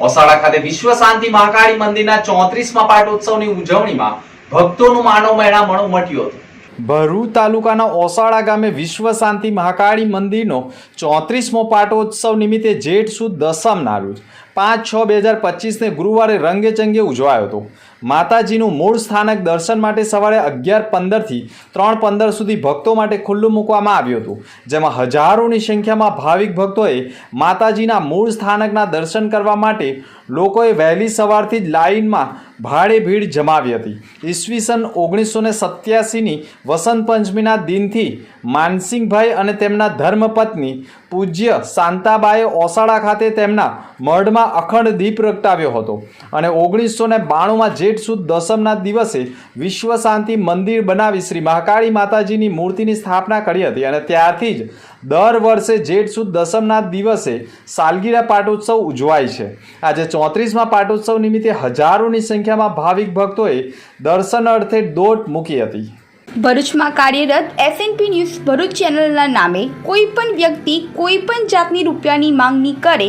ઓસાડા ખાતે વિશ્વ શાંતિ મહાકાળી મંદિરના ચોત્રીસમાં પાટોત્સવની ઉજવણીમાં ભક્તોનું માનવ મણો ઉમટ્યું હતું. ભરૂચ તાલુકાના ઓસાડા ગામે વિશ્વ શાંતિ મહાકાળી મંદિરનો ચોત્રીસમો પાટોત્સવ નિમિત્તે જેઠ સુદ દસમના રોજ પાંચ છ બે હજાર પચીસને ગુરુવારે રંગેચંગે ઉજવાયો હતો. માતાજીનું મૂળ સ્થાનક દર્શન માટે સવારે અગિયાર પંદરથી ત્રણ પંદર સુધી ભક્તો માટે ખુલ્લું મૂકવામાં આવ્યું હતું, જેમાં હજારોની સંખ્યામાં ભાવિક ભક્તોએ માતાજીના મૂળ સ્થાનકના દર્શન કરવા માટે લોકોએ વહેલી સવારથી જ લાઇનમાં ભારે ભીડ જમાવી હતી. ઈસવીસન ઓગણીસો ને સત્યાસીની વસંત પંચમીના દિનથી માનસિંહભાઈ અને તેમના ધર્મપત્ની પૂજ્ય શાંતાબાએ ઓસાડા ખાતે તેમના મઢમાં અખંડ દીપ પ્રગટાવ્યો હતો અને ઓગણીસો ને બાણુંમાં જેઠ સુદ દસમના દિવસે વિશ્વ શાંતિ મંદિર બનાવી શ્રી મહાકાળી માતાજીની મૂર્તિની સ્થાપના કરી હતી અને ત્યારથી જ દર વર્ષે જેઠ સુદ દસમના દિવસે સાલગીરા પાટોત્સવ ઉજવાય છે. આજે ચોત્રીસમાં પાટોત્સવ નિમિત્તે હજારોની સંખ્યામાં ભાવિક ભક્તોએ દર્શન અર્થે દોટ મૂકી હતી. ભરૂચમાં કાર્યરત એસએનપી ન્યૂઝ ભરૂચ ચેનલના નામે કોઈ પણ વ્યક્તિ કોઈ પણ જાતની રૂપિયાની માંગણી કરે